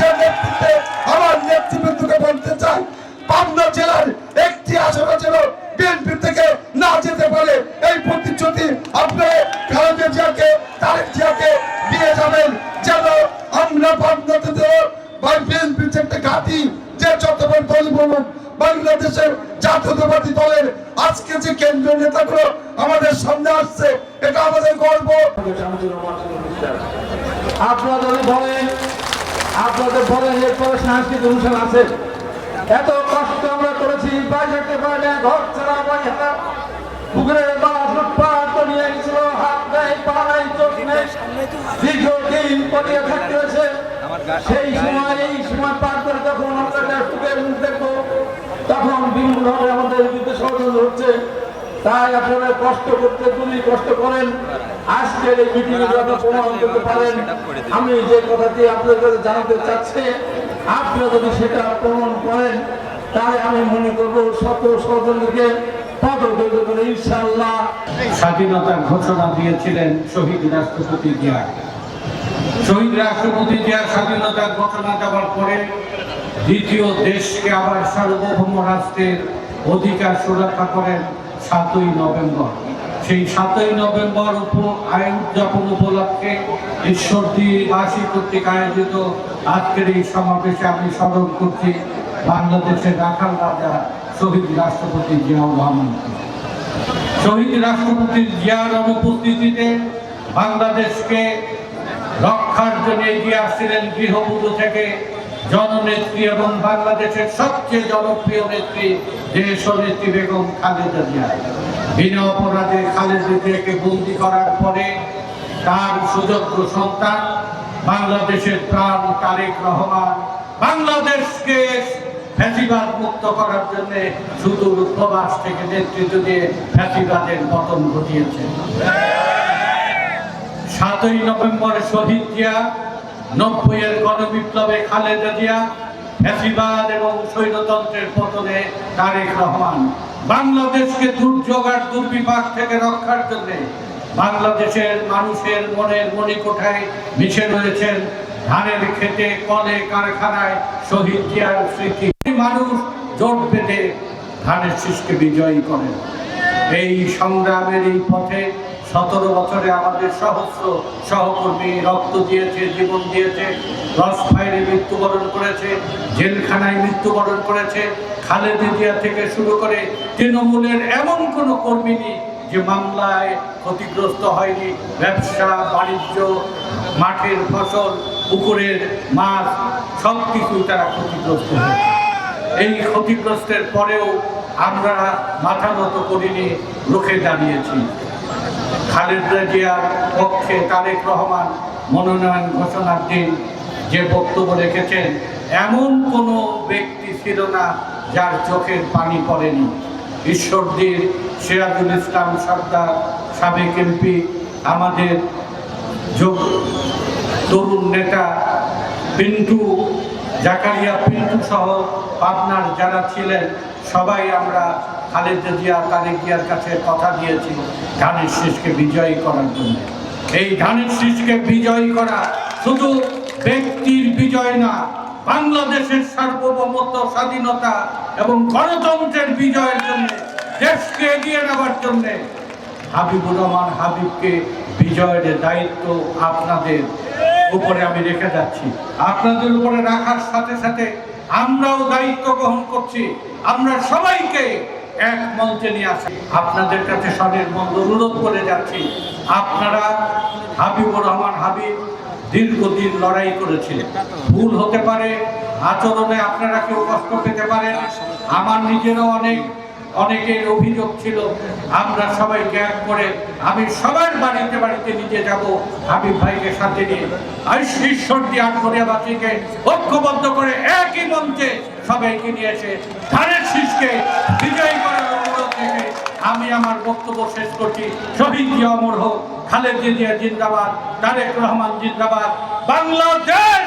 জিয়ার নেতৃত্বে, আমার নেতৃবৃন্দকে বলতে চাই, পাবনা জেলার একটি আসনে যেন বিএনপি থেকে না যেতে পারে, এই প্রতিশ্রুতি আপনি খালেদা জিয়াকে, তারেক জিয়াকে দিয়ে যাবেন। যেন আমরা পাবনাতে বা বিএনপি একটা ঘাঁটি, যে চট্টগ্রাম দল বলুন বাংলাদেশের জাতীয়তাবাদী দলের আজকে যে কেন্দ্রীয় নেতাগুলো আমাদের সামনে আসছে, এটা আমাদের গর্ব। আপনারা যদি বলেন আপনাদের বলেন, এরপরে সাংস্কৃতিক অনুষ্ঠান আছে। এত কষ্ট আমরা করেছি পারে ঘর ছাড়া লুটপাট নিয়ে হাত সেই সময়, এই সময় করে আমরা মুখ দেখব, তখন আমাদের বিরুদ্ধে ষড়যন্ত্র হচ্ছে। তাই আপনারা কষ্ট করতে যদি কষ্ট করেন। আজকের এই মিটিং প্রমাণ করতে পারেন, আমি যে কথাটি আপনাদের জানাতে চাচ্ছি, আপনারা যদি সেটা প্রমাণ করেন তাই আমি মনে করব শত ইনশাআল্লাহ। স্বাধীনতার ঘোষণা দিয়েছিলেন শহীদ রাষ্ট্রপতি শহীদ রাষ্ট্রপতি স্বাধীনতার ঘোষণা দ্বিতীয় দেশকে আবার সার্বভৌম অধিকার সুরক্ষা করেন। সাতই নভেম্বর। সেই সাতই নভেম্বর আয় উদযাপন উপলক্ষে ঈশ্বরদী বাসী কর্তৃক আয়োজিত আজকের এই সমাবেশে আমি স্মরণ করছি বাংলাদেশের রাখাল রাজা শহীদ রাষ্ট্রপতি জিয়াউর রহমানকে শহীদ রাষ্ট্রপতি জিয়ার অনুপস্থিতিতে বাংলাদেশকে রক্ষার জন্য এগিয়ে আসছিলেন গৃহবধূ থেকে জননেত্রী এবং বাংলাদেশের সবচেয়ে জনপ্রিয় নেত্রী দেশ নেত্রী বেগম খালেদা জিয়া। বিনা অপরাধে খালেদা জিয়াকে বন্দি করার পরে তার সুযোগ্য সন্তান বাংলাদেশের প্রাণ তারেক রহমান বাংলাদেশকে ফ্যাসিবাদ মুক্ত করার জন্য সুদূর প্রবাস থেকে নেতৃত্ব দিয়ে ফ্যাসিবাদের পতন ঘটিয়েছে। সাতই নভেম্বর শহীদ জিয়া নব্বইয়ের গণবিপ্লবে খালেদা জিয়া ফ্যাসিবাদ এবং স্বৈরতন্ত্রের পতনে তারেক রহমান। বাংলাদেশকে দুর্যোগ আর দুর্বিপাক থেকে রক্ষার জন্য বাংলাদেশের মানুষের মনের মণিকোঠায় মিশে রয়েছেন ধানের খেতে কলে, কারখানায় শহীদ জিয়ার স্মৃতি। মানুষ জোট বেঁধে ধানের শীষকে বিজয়ী করেন। এই সংগ্রামের এই পথে সতেরো বছরে আমাদের সহস্র সহকর্মী রক্ত দিয়েছে, জীবন দিয়েছে, রস ফায়ারে মৃত্যুবরণ করেছে, জেলখানায় মৃত্যুবরণ করেছে, খালেদা থেকে শুরু করে তৃণমূলের এমন কোনো কর্মী নেই যে মামলায় ক্ষতিগ্রস্ত হয়নি। ব্যবসা, বাণিজ্য, মাঠের ফসল, পুকুরের মাছ সব কিছুই তারা ক্ষতিগ্রস্ত হয়েছে। এই ক্ষতিগ্রস্তের পরেও আমরা মাথা নত করিনি, রুখে দাঁড়িয়েছি। খালেদা জিয়ার পক্ষে তারেক রহমান মনোনয়ন ঘোষণার দিন যে বক্তব্য রেখেছেন, এমন কোনো ব্যক্তি ছিল না যার চোখের পানি পড়েনি। ঈশ্বরদীর সিরাজুল ইসলাম সর্দার, সাবেক এমপি, আমাদের তরুণ নেতা পিন্টু জাকারিয়া পিন্টু সহ পাবনার যারা ছিলেন, সবাই আমরা খালেদা জিয়া তারেক জিয়ার কাছে কথা দিয়েছি ধানের শীষকে বিজয়ী করার জন্য। এই ধানের শীষকে বিজয়ী করা শুধু ব্যক্তির বিজয় না, বাংলাদেশের সার্বভৌমত্ব, স্বাধীনতা এবং গণতন্ত্রের বিজয়ের জন্য, দেশকে এগিয়ে নেওয়ার জন্যে হাবিবুর রহমান হাবিবকে বিজয়ের দায়িত্ব আপনাদের উপরে আমি রেখে যাচ্ছি। আপনাদের উপরে রাখার সাথে সাথে আমরাও দায়িত্ব গ্রহণ করছি। আমরা সবাইকে এক মঞ্চে নিয়ে আসি। আপনাদের কাছে সনের মন্দ অনুরোধ করে যাচ্ছি। আপনারা হাবিবুর রহমান হাবিব দীর্ঘদিন লড়াই করেছিলেন। ভুল হতে পারে, আচরণে আপনারা কেউ কষ্ট পেতে পারেন। আমার নিজেরও অনেক, অনেকের অভিযোগ ছিল, আমরা সবাই এক করে আমি সবার বাড়িতে বাড়িতে নিয়ে যাব, হাবিব ভাইকে সাথে নিয়ে। ঈশ্বরটি আটঘরিয়াবাসীকে ঐক্যবদ্ধ করে একই মঞ্চে সবাইকে নিয়ে এসে ধানের শীষকে বিজয়ী করার অনুরোধ থেকে আমি আমার বক্তব্য শেষ করছি। শহীদ জিয়া অমর হোক, খালেদ জিয়া জিন্দাবাদ, তারেক রহমান জিন্দাবাদ, বাংলাদেশ